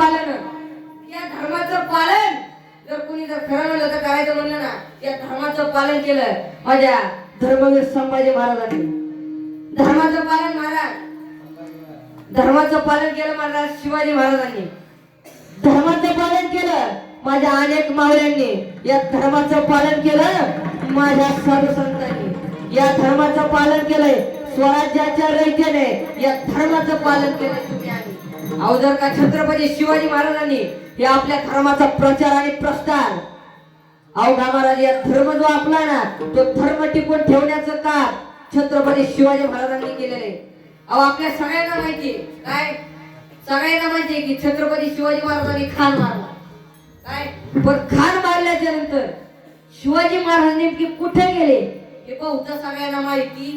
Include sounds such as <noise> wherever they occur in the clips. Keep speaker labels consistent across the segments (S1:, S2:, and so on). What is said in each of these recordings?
S1: पालन. या धर्माचं पालन. जर कोणी जर खरं म्हणलं तर करायचं म्हणलं ना या धर्माचं पालन केलं माझ्या धर्मवीर संभाजी महाराजांनी. धर्माचं पालन महाराज. धर्माचं पालन केलं महाराज शिवाजी महाराजांनी. धर्माचं पालन केलं माझ्या अनेक मावळ्यांनी या धर्माचं पालन केलं माझ्या साधू संतांनी या धर्माचं पालन केलंय स्वराज्याच्या रयतेने या धर्माचं पालन केलंय तुम्ही अहो जर का छत्रपती शिवाजी महाराजांनी हे आपल्या धर्माचा प्रचार आणि प्रस्तार अवघा महाराज या धर्म जो आपला ना तो धर्म टिकून ठेवण्याचं काम छत्रपती शिवाजी महाराजांनी केलेलं आहे. अहो आपल्या सगळ्यांना माहिती काय? सगळ्यांना माहिती की छत्रपती शिवाजी महाराजांनी खान मारला. काय? पण खान मारल्याच्या नंतर शिवाजी महाराज नेमके कुठे गेले हे पाहू सगळ्यांना माहिती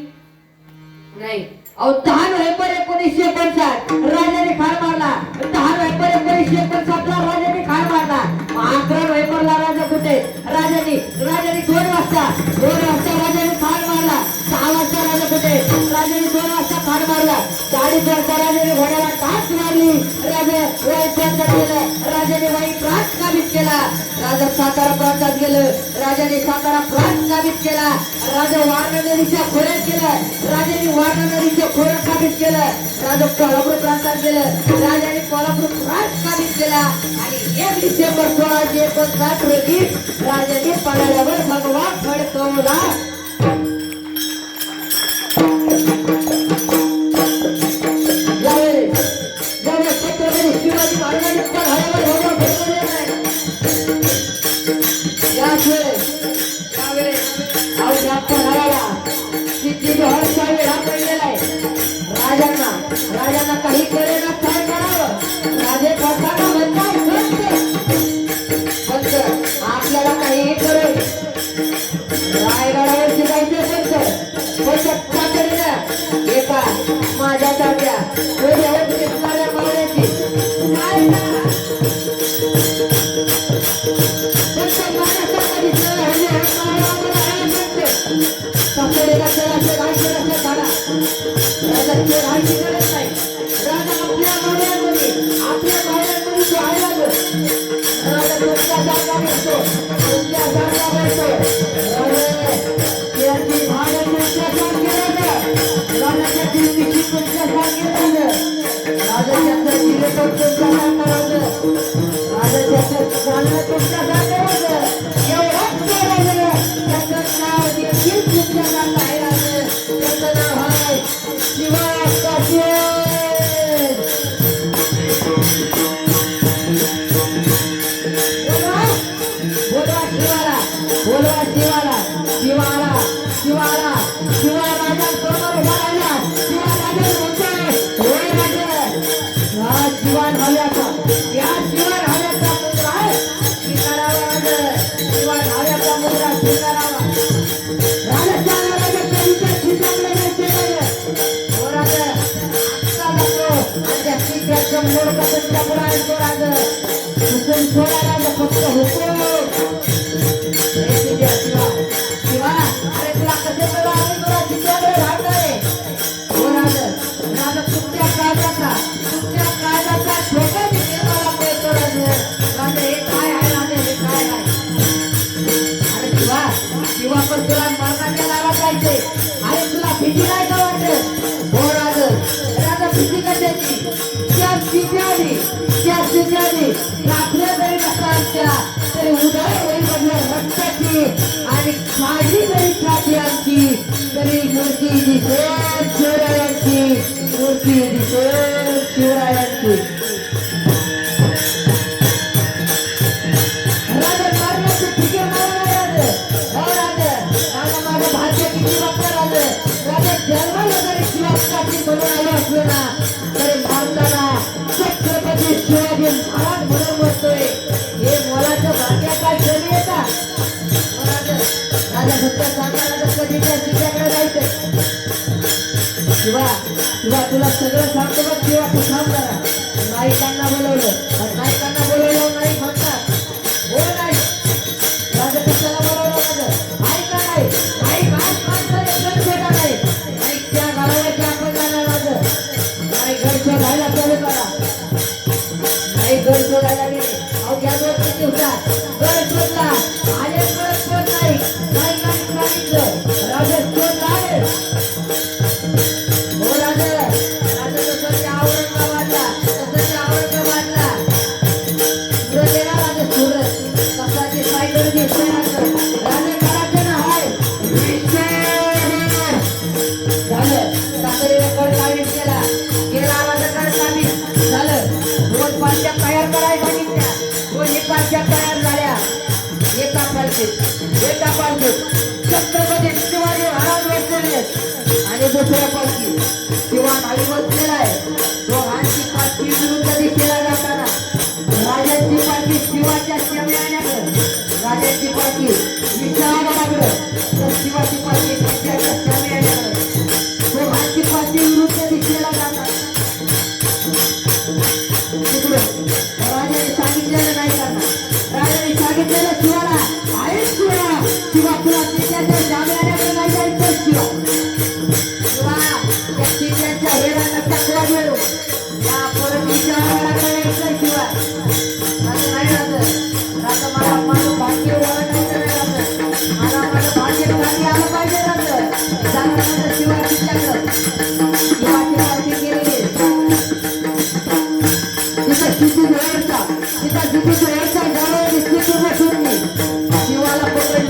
S1: नाही. अहो दहा नोव्हेंबर एकोणीसशे एकोणसाठ. राजाने खार मारला. दहा नोव्हेंबर एकोणीसशे एकोणसाठ ला राजाने खार मारला. अकरा नोव्हेंबरला राजा कुठे? राजाने राजाने दोन वाजता दोन वाजता राजाने खार मारला. सहा वाजता राजा कुठे? वाजता खान मारला चाळीस वाजता घोड्याला टाच मारली. राजा वाईट केलं राजाने वाईट प्रांत काबीज केला. राजा सातारा प्रांतात गेलं. राजाने सातारा प्रांत काबीज केला. राजा वारणा नदीच्या खोऱ्यात गेलं. राजाने वारणा नदीच्या खोऱ्यात काबीज केलं. राजा कोल्हापूर प्रांतात गेलं. राजाने कोल्हापूर प्रांत काबीज केला. आणि एक डिसेंबर सोळाशे एकोणसाठ रोजी राजाने पणाल्यावर भगवा फडकवला अवघ्या किती हर्षा वेळा पडलेला आहे. राजांना राजांना काही कळेना काय करावं. राजे करताना म्हणतात आपल्याला काही करेल रायगडावर शिकायचे पंत पंत तातडीनं एका माझ्यासारख्या डोळ्यावर काय माझ्यासारखा दिसणारा म्हणजे रस्ते काढा. गरज नाही. राजा आपल्या आपल्या आहे राजा तुमच्या असतो, तुमच्या असतो. त्याची तुमच्या राजाच्या तुमच्या राजाच्या राजा राजा हे काय आहे राजा हे काय आहे अरे शिवा किंवा पण तुला मरणाच्या दारात जायचे आणि तुला भीती नाही राजा जन्माला जरी शिवासाठी म्हणून आलो असलो ना तरी मारताना छत्रपती शिवाजी महाराज शिवा. शिवा तुला सगळं सांगतो बघ किंवा तू थांब जरा. नायकांना बोलवलं. पण केला केला आवाज झालं दोन तयार करायला सांगितल्या दोन्ही पाचच्या तयार झाल्या एका पालखीत शिवाजी महाराज आणि दुसऱ्या पालखी किंवा नावी बसलेला आहे दोघांची पालखी विरुद्ध दिशेला जाताना राजाची पालखी शिवाच्या शिवण्याकडं राजाची पालखी विचाराकडं तर शिवाची पालखी Yeah.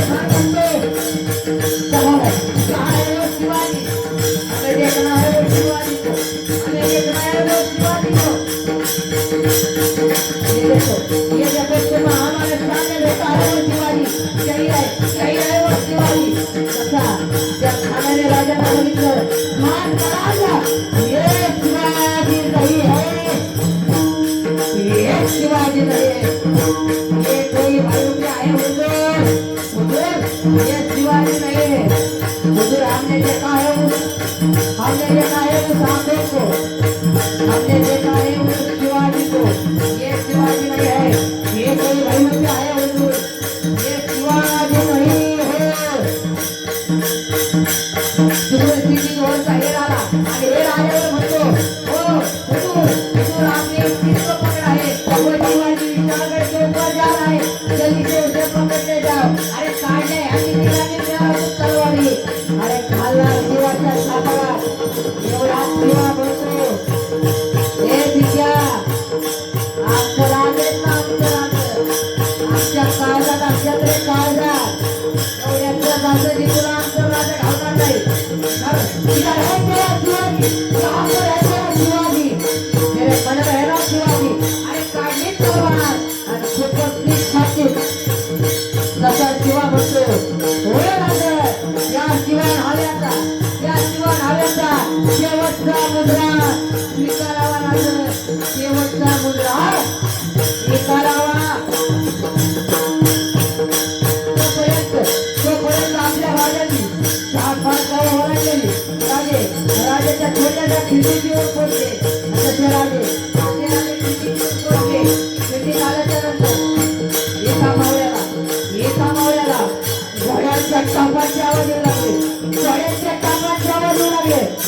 S1: Thank you. what? <laughs> हव्याचा या जीवन हव्याचा शेवटचा मुद्रा. स्वीकारावा लागेल. शेवटचा मुद्रा. स्वीकारावा तोपर्यंत तोपर्यंत आपल्या राजाची चार पाच गावं होणार गेली राजे राजाच्या छोट्याच्या खिडकीवर पडले.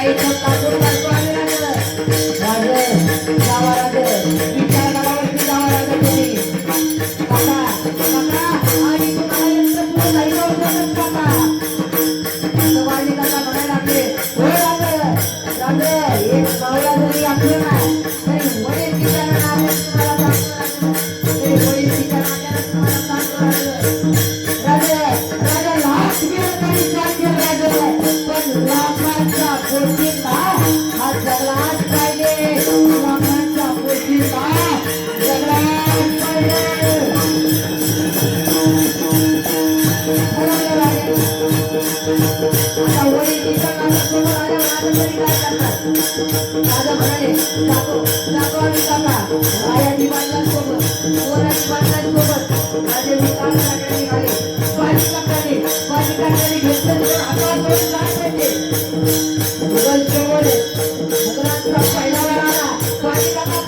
S1: Bye. दादा म्हणाले काको काको आणि काका आया दिवाणलांसोबत मोरा दिवाणलांसोबत माझे मी कान काढण्यात निघाले. पाणी काढण्याने पाणी काढण्याने घेतलं तर आकार दोन लाख भेटले मुघल चमोले मुघलांचा पहिला वेळा आला पाणी काका